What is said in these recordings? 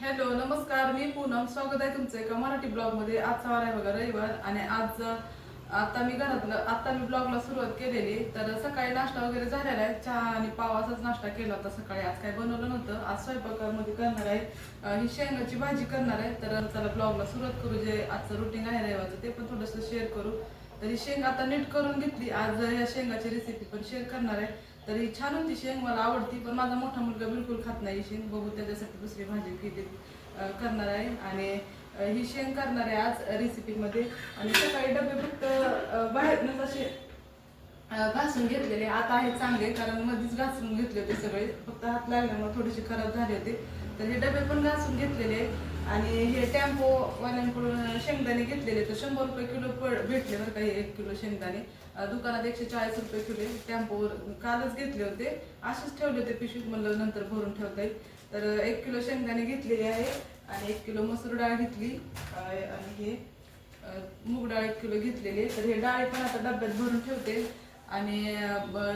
Hello नमस्कार. मी पूनम. स्वागत आहे तुमचं एका मराठी ब्लॉगमध्ये. आजचा वार आहे बघा रविवार आणि आज आता मी घरातलं आता मी ब्लॉगला सुरुवात केलेली. तर सकाळी नाश्ता वगैरे झालेला आहे. चहा आणि पावाचाच नाश्ता केला होता सकाळी. आज काय बनवलं नव्हतं. आज स्वयंपाकामध्ये करणार आहे. ही शेंगाची भाजी करणार आहे. तर चला ब्लॉगला सुरुवात करू. जे आजचं रुटीन आहे रविवारचं ते पण थोडंसं शेअर करू. तर ही शेंग आता नीट करून घेतली. आज या शेंगाची रेसिपी पण शेअर करणार आहे. तर ही छान होती शेंग मला आवडती पण माझा मोठा मुलगा बिलकुल खात नाही शेंग. बघू त्याच्यासाठी दुसरी भाजी केली करणार आहे. आणि ही शेंग करणार आहे आज रेसिपीमध्ये आणि सकाळी डबे फक्त अं, बाहेरनंच असे घासून घेतलेले. आता हे चांगले कारण मध्येच घासून घेतले होते सगळे. फक्त हात लागल्यामुळे थोडेसे खराब झाले होते. तर हे डबे पण घासून घेतलेले. आणि हे टॅम्पो वाल्यांकडून शेंगदाणे घेतलेले. तर शंभर रुपये किलो पड भेटले बरं का हे एक किलो शेंगदाणे. दुकानात एकशे चाळीस रुपये किलो आहे. कालच घेतले होते. असेच ठेवले होते पिशवीत. म्हणलं नंतर भरून ठेवता येईल. तर एक किलो शेंगदाणे घेतलेले आहे. आणि एक किलो मसूर डाळ घेतली. आणि हे मूग डाळ एक किलो घेतलेली आहे. तर हे डाळी पण आता डब्यात भरून ठेवते. आणि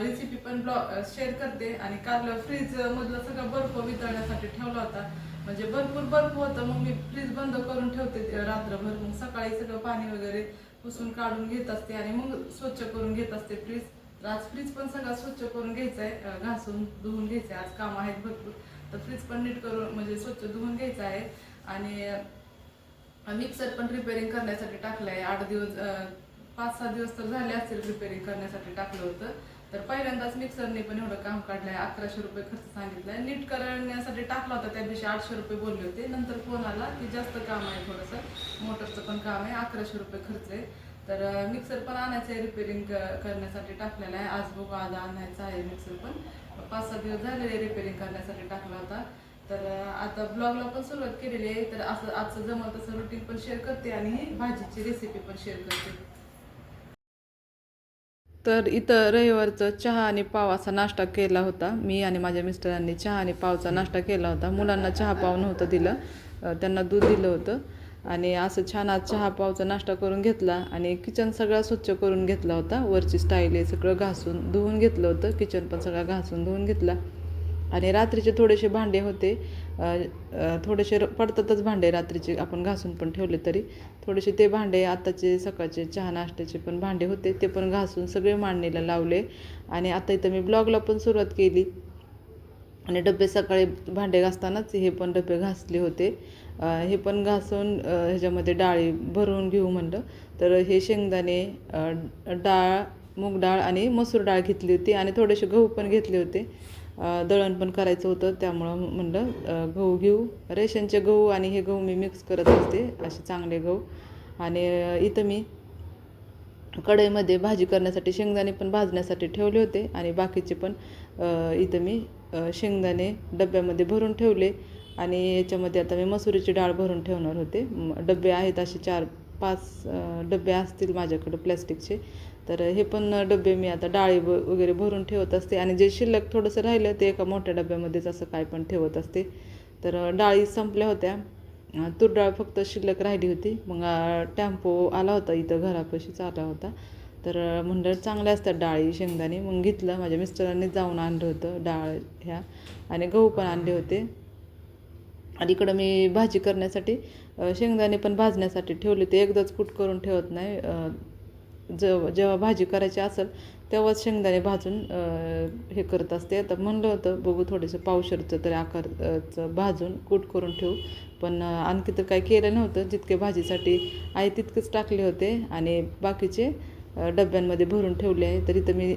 रेसिपी पण ब्लॉग शेअर करते. आणि काल फ्रीज मधलं सगळं बर्फ वितळण्यासाठी ठेवला होता. म्हणजे भरपूर बर्फ होतं. मग मी फ्रीज बंद करून ठेवते रात्रभर. मग सकाळी सगळं पाणी वगैरे पुसून काढून घेत असते आणि मग स्वच्छ करून घेत असते फ्रीज आज फ्रीज पण सगळा स्वच्छ करून घ्यायचा आहे घासून धुवून घ्यायचं आहे आज काम आहेत भरपूर. तर फ्रीज पण नीट करून म्हणजे स्वच्छ धुवून घ्यायचं आहे. आणि मिक्सर पण रिपेअरिंग करण्यासाठी टाकलं आहे आठ दिवस पाच सहा दिवस तर झाले असतील रिपेअरिंग करण्यासाठी टाकलं होतं. तर पहिल्यांदाच मिक्सरने पण एवढं काम काढलंय अकराशे रुपये खर्च सांगितलाय. नीट करण्यासाठी टाकला होता त्या दिवशी आठशे रुपये बोलले होते. नंतर फोन आला की जास्त काम आहे थोडंसं. मोटरचं पण काम आहे अकराशे रुपये खर्च आहे. तर मिक्सर पण आणायचं आहे रिपेअरिंग करण्यासाठी टाकलेलं आहे. आज बघू आज आणायचं आहे मिक्सर पण. पाच सहा दिवस झालेले रिपेअरिंग करण्यासाठी टाकला होता. तर आता ब्लॉगला पण सुरुवात केलेली आहे. तर असं आजचं जमल तसं रुटीन पण शेअर करते आणि भाजीची रेसिपी पण शेअर करते. तर इथं रविवारचं चहा आणि पाव असा नाश्ता केला होता. मी आणि माझ्या मिस्टरांनी चहा आणि पावचा नाश्ता केला होता. मुलांना चहा पाव नव्हतं दिलं. त्यांना दूध दिलं होतं. आणि असं छान आज चहा पावचा नाश्ता करून घेतला आणि किचन सगळा स्वच्छ करून घेतला होता. वरची स्टाईल हे सगळं घासून धुवून घेतलं होतं. किचन पण सगळं घासून धुवून घेतला. आणि रात्रीचे थोडेसे भांडे होते. थोडेसे र- पडतातच भांडे रात्रीचे आपण घासून पण ठेवले तरी. थोडेसे ते भांडे आत्ताचे सकाळचे चहा नाश्त्याचे पण भांडे होते. ते पण घासून सगळे मांडणीला लावले. आणि आता इथं मी ब्लॉगला पण सुरुवात केली. आणि डबे सकाळी भांडे घासतानाच हे पण डबे घासले होते. हे पण घासून ह्याच्यामध्ये डाळी भरून घेऊ म्हणलं. तर हे शेंगदाणे डाळ मूग डाळ आणि मसूर डाळ घेतली होती. आणि थोडेसे गहू पण घेतले होते. दळण पण करायचं होतं त्यामुळं म्हणलं गहू घेऊ. रेशनचे गहू आणि हे गहू मी मिक्स करत असते असे चांगले गहू. आणि इथं मी कढईमध्ये भाजी करण्यासाठी शेंगदाणे पण भाजण्यासाठी ठेवले होते. आणि बाकीचे पण इथं मी शेंगदाणे डब्यामध्ये भरून ठेवले. आणि याच्यामध्ये आता मी मसुरीची डाळ भरून ठेवणार होते. डबे आहेत असे चार पाच डबे असतील माझ्याकडं प्लॅस्टिकचे. तर हे पण डबे मी आता डाळी वगैरे भरून ठेवत असते. आणि जे शिल्लक थोडंसं राहिलं ते एका मोठ्या डब्यामध्येच असं काय पण ठेवत असते. तर डाळी संपल्या होत्या. अ, तूर डाळ फक्त शिल्लक राहिली होती. मग टॅम्पो टेम्पो आला होता इथं घरापाशीच आला होता. तर म्हणलं चांगल्या असतात डाळी शेंगदाणे. मग घेतलं. माझ्या मिस्टरांनी जाऊन आणलं होतं डाळ ह्या. आणि गहू पण आणले होते. आणि इकडं मी भाजी करण्यासाठी शेंगदाणे पण भाजण्यासाठी ठेवले ते एकदाच कुट करून ठेवत नाही. ज जेव्हा भाजी करायची असेल तेव्हाच शेंगदाणे भाजून हे करत असते. आता म्हणलं होतं बघू थोडंसं पावशरचं तरी आकारचं भाजून कूट करून ठेवू. पण आणखी तर काही केलं नव्हतं. जितके भाजीसाठी आहे तितकेच टाकले होते आणि बाकीचे डब्यांमध्ये भरून ठेवले आहे. तरी तर मी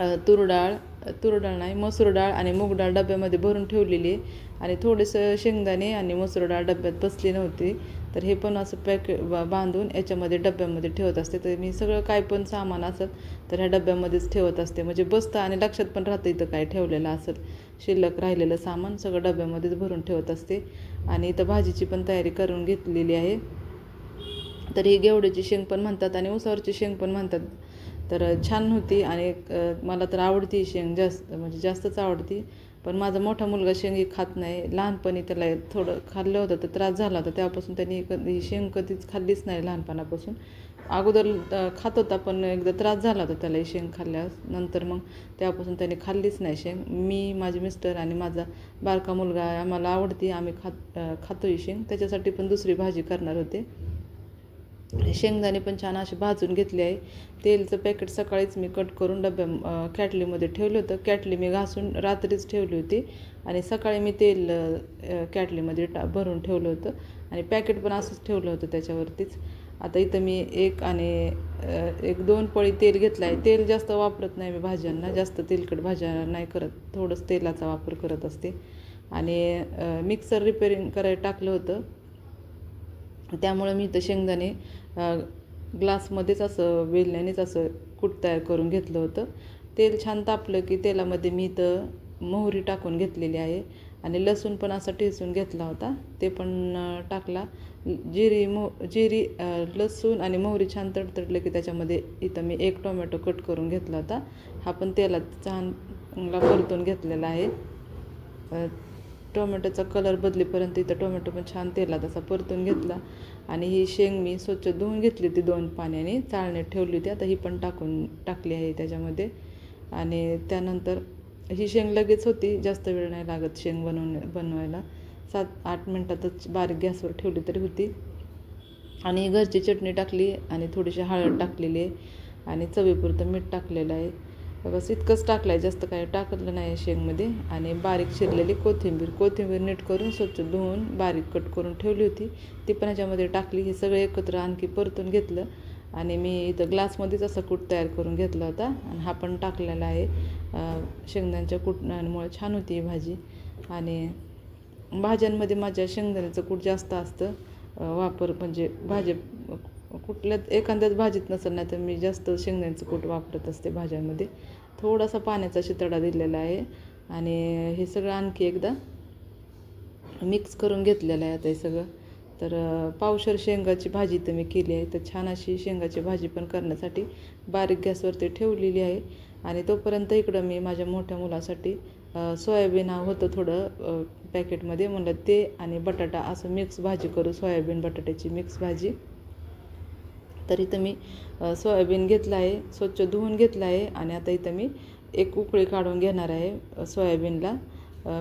तुरडाळ तूर डाळ तूर डाळ नाही मसूर डाळ आणि मूग डाळ डब्यामध्ये भरून ठेवलेली आहे. आणि थोडंसं शेंगदाणे आणि मसूर डाळ डब्यात बसली नव्हती. तर हे पण असं पॅक बांधून याच्यामध्ये डब्यामध्ये ठेवत असते. तर मी सगळं काय पण सामान असेल तर ह्या डब्यामध्येच ठेवत असते. म्हणजे बसतं आणि लक्षात पण राहतं इथं काय ठेवलेलं असेल. शिल्लक राहिलेलं सामान सगळं डब्यामध्येच भरून ठेवत असते. आणि इथं भाजीची पण तयारी करून घेतलेली आहे. तर ही गेवड्याची शेंग पण म्हणतात आणि उसावरची शेंग पण म्हणतात. तर छान होती आणि मला तर आवडती शेंग जास्त म्हणजे जास्तच आवडती. पण माझा मोठा मुलगा शेंगी खात नाही. लहानपणी त्याला थोडं खाल्लं होतं तर त्रास झाला होता. तेव्हापासून त्यांनी कधी शेंग कधीच खाल्लीच नाही लहानपणापासून. अगोदर खात होता पण एकदा त्रास झाला होता त्याला शेंग खाल्ल्यास. नंतर मग त्यापासून त्याने खाल्लीच नाही शेंग. मी माझे मिस्टर आणि माझा बारका मुलगा आम्हाला आवडती आम्ही खात खातो ही शेंग. त्याच्यासाठी पण दुसरी भाजी करणार होते. शेंगदाणे पण छान असे भाजून घेतले आहे. तेलचं पॅकेट सकाळीच मी कट करून डब्या कॅटलीमध्ये ठेवलं होतं. कॅटली मी घासून रात्रीच ठेवली होती. आणि सकाळी मी तेल कॅटलीमध्ये टा भरून ठेवलं होतं. आणि पॅकेट पण असंच ठेवलं होतं त्याच्यावरतीच. आता इथं मी एक आणि एक दोन पळी तेल घेतलं आहे तेल जास्त वापरत नाही मी भाज्यांना. जास्त तेलकट भाज्या नाही करत. थोडंच तेलाचा वापर करत असते. आणि मिक्सर रिपेरिंग करायला टाकलं होतं. त्यामुळं मी इथं शेंगदाणे ग्लासमध्येच असं वेलण्यानेच असं कूट तयार करून घेतलं होतं. तेल छान तापलं की तेलामध्ये मी इथं मोहरी टाकून घेतलेली आहे आणि लसूण पण असा ठेचून घेतला होता. ते पण टाकला. जिरी मो जिरी लसूण आणि मोहरी छान तडतडलं की त्याच्यामध्ये इथं मी एक टोमॅटो कट करून घेतला होता. हा पण तेलात छान चांगला परतून घेतलेला आहे. टोमॅटोचा कलर बदलेपर्यंत इथं टोमॅटो पण छान तेलात असा परतून घेतला. आणि ही शेंग मी स्वच्छ धुवून घेतली होती दोन पाण्याने. चाळण्यात ठेवली होती. आता ही पण टाकून टाकली आहे त्याच्यामध्ये. आणि त्यानंतर ही शेंग लगेच होती. जास्त वेळ नाही लागत शेंग बनवून बनवायला. सात आठ मिनटातच बारीक गॅसवर ठेवली तरी होती. आणि घरची चटणी टाकली आणि थोडीशी हळद टाकलेली आहे. आणि चवीपुरतं मीठ टाकलेलं आहे. बस इतकंच टाकलं आहे जास्त काही टाकलं नाही आहे शेंगमध्ये. आणि बारीक शिरलेली कोथिंबीर कोथिंबीर नीट करून स्वच्छ धुवून बारीक कट करून ठेवली होती. ती पण ह्याच्यामध्ये टाकली हे सगळं एकत्र आणखी परतून घेतलं. आणि मी इथं ग्लासमध्येच असा कूट तयार करून घेतला होता. आणि हा पण टाकलेला आहे. शेंगदाण्याच्या कुटण्यामुळे छान होती ही भाजी. आणि भाज्यांमध्ये माझ्या शेंगदाण्याचं कूट जास्त असतं. वापर म्हणजे भाजी कुठल्यात एखाद्याच भाजीत नसेल नाही तर मी जास्त शेंगदाण्याचं कूट वापरत असते भाज्यांमध्ये. थोडासा पाण्याचा शितडा दिलेला आहे. आणि हे सगळं आणखी एकदा मिक्स करून घेतलेलं आहे आता हे सगळं. तर पावशर शेंगाची भाजी तर मी केली आहे. तर छान अशी शेंगाची भाजी पण करण्यासाठी बारीक गॅसवरती ठेवलेली आहे. आणि तोपर्यंत इकडं मी माझ्या मोठ्या मुलासाठी सोयाबीन हा होतं थोडं पॅकेटमध्ये म्हणलं ते आणि बटाटा असं मिक्स भाजी करू सोयाबीन बटाट्याची मिक्स भाजी. तर इथं मी सोयाबीन घेतला आहे स्वच्छ धुवून घेतलं आहे आणि आता इथं मी एक उकळी काढून घेणार आहे सोयाबीनला.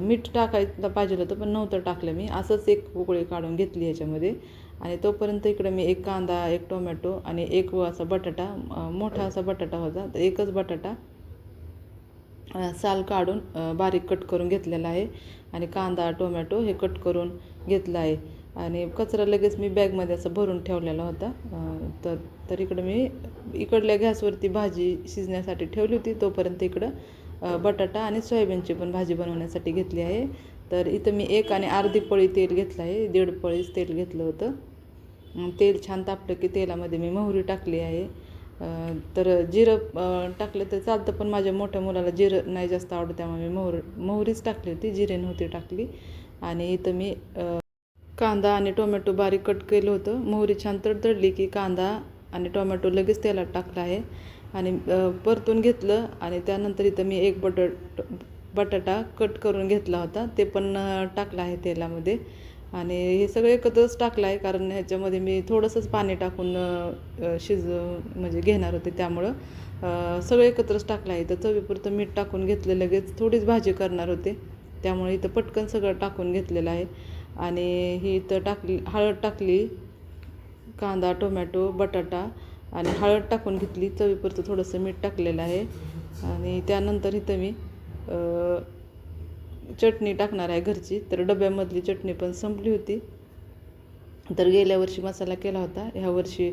मीठ टाकायला पाहिजे होतं पण नव्हतं टाकलं मी. असंच एक उकळी काढून घेतली ह्याच्यामध्ये आणि तोपर्यंत इकडं मी एक कांदा एक टोमॅटो आणि एक असा बटाटा मोठा असा बटाटा होता तर एकच बटाटा साल काढून बारीक कट करून घेतलेला आहे. आणि कांदा टोमॅटो हे कट करून घेतलं आहे. आणि कचरा लगेच मी बॅगमध्ये असं भरून ठेवलेला होता. तर तर इकडं मी इकडल्या गॅसवरती भाजी शिजण्यासाठी ठेवली होती तोपर्यंत इकडं बटाटा आणि सोयाबीनची पण भाजी बनवण्यासाठी घेतली आहे. तर इथं मी एक आणि अर्धी पळी तेल घेतलं आहे दीड पळीच तेल घेतलं होतं. तेल छान तापलं की तेलामध्ये मी मोहरी टाकली आहे. तर जिरं टाकलं तर चालतं पण माझ्या मोठ्या मुलाला जिरं नाही जास्त आवडत त्यामुळे मी मोहर मोहरीच टाकली होती जिरे नव्हती टाकली. आणि इथं मी कांदा आणि टोमॅटो बारीक कट केलं होतं. मोहरी छान तडतडली की कांदा आणि टोमॅटो लगेच तेलात टाकला आहे. आणि परतून घेतलं आणि त्यानंतर इथं मी एक बटाट बटाटा कट करून घेतला होता. ते पण टाकला आहे तेलामध्ये. आणि हे सगळं एकत्रच टाकलं आहे कारण ह्याच्यामध्ये मी थोडंसंच पाणी टाकून शिज म्हणजे घेणार होते त्यामुळं. सगळं एकत्रच टाकलं आहे. तर चवीपुरतं मीठ टाकून घेतलं. लगेच थोडीच भाजी करणार होते. त्यामुळे इथं पटकन सगळं टाकून घेतलेलं आहे. आणि ही इथं टाकली हळद टाकली कांदा टोमॅटो बटाटा आणि हळद टाकून घेतली. चवीपुरतं थोडंसं मीठ टाकलेलं आहे. आणि त्यानंतर इथं मी चटणी टाकणार आहे घरची. तर डब्यामधली चटणी पण संपली होती. तर गेल्या वर्षी मसाला केला होता. ह्या वर्षी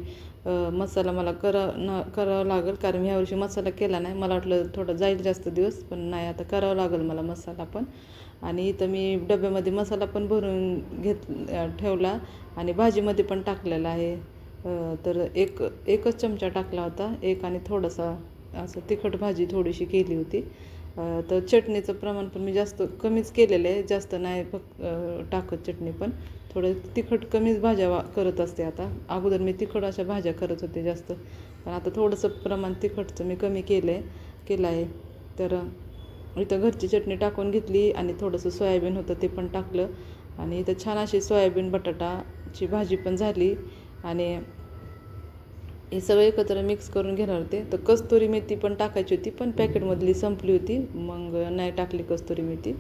मसाला मला करा न करावं लागेल. कारण मी ह्यावर्षी मसाला केला नाही. मला वाटलं थोडं जाईल जास्त दिवस पण नाही. आता करावं लागेल मला मसाला पण. आणि इथं मी डब्यामध्ये मसाला पण भरून घेत ठेवला आणि भाजीमध्ये पण टाकलेला आहे. तर एक एकच चमचा टाकला होता. एक आणि थोडासा असं तिखट भाजी थोडीशी केली होती. तर चटणीचं प्रमाण पण मी जास्त कमीच केलेलं आहे. जास्त नाही फक्त टाकत चटणी पण. थोडं तिखट कमीच भाज्या वा करत असते आता. अगोदर मी तिखट अशा भाज्या करत होते जास्त. पण आता थोडंसं प्रमाण तिखटचं मी कमी केलं आहे केलं आहे. तर इथं घरची चटणी टाकून घेतली आणि थोडंसं सोयाबीन होतं ते पण टाकलं. आणि इथं छान अशी सोयाबीन बटाटाची भाजी पण झाली. आणि हे सगळं एकत्र मिक्स करून घेणार होते. तर कस्तुरी मेथी पण टाकायची होती पण पॅकेटमधली संपली होती. मग नाही टाकली कस्तुरी मेथी.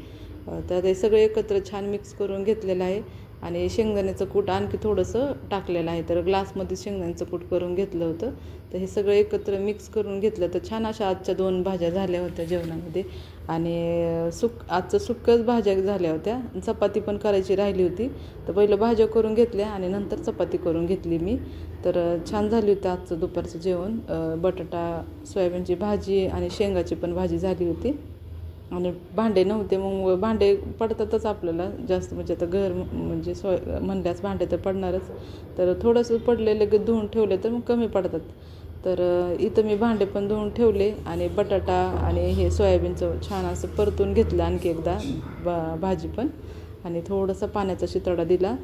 तर ते सगळं एकत्र छान मिक्स करून घेतलेलं आहे. आणि शेंगदाण्याचं कूट आणखी थोडंसं टाकलेलं आहे. तर ग्लासमध्ये शेंगदाण्याचं कूट करून घेतलं होतं. तर हे सगळं एकत्र मिक्स करून घेतलं तर छान अशा आजच्या दोन भाज्या झाल्या होत्या जेवणामध्ये. आणि सुक आजचं सुक्कच भाज्या झाल्या होत्या. चपाती पण करायची राहिली होती. तर पहिलं भाज्या करून घेतल्या आणि नंतर चपाती करून घेतली मी. तर छान झाली होती आजचं दुपारचं जेवण. बटाटा सोयाबीनची भाजी आणि शेंगाची पण भाजी झाली होती. आणि भांडे नव्हते मग भांडे पडतातच आपल्याला जास्त. म्हणजे आता घर म्हणजे सोय म्हणल्यास भांडे तर पडणारच. तर थोडंसं पडले लगेच धुवून ठेवले तर मग कमी पडतात. तर इथं मी भांडे पण धुवून ठेवले आणि बटाटा आणि हे सोयाबीनचं छान असं परतून घेतलं आणखी एकदा बा भाजी पण. आणि थोडंसं पाण्याचा शितडा दिला.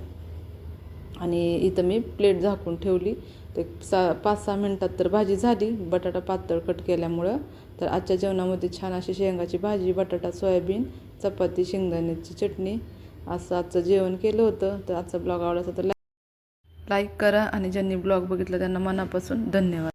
आणि इथं मी प्लेट झाकून ठेवली. ते सा पाच सहा मिनटात तर भाजी झाली. बटाटा पातळ कट केल्यामुळं तर आजच्या जेवणामध्ये छान अशी शेंगाची भाजी बटाटा सोयाबीन चपाती शेंगदाण्याची चटणी असं आजचं जेवण केलं होतं. तर आजचा ब्लॉग आवडला तर लाईक करा आणि ज्यांनी ब्लॉग बघितला त्यांना मनापासून धन्यवाद.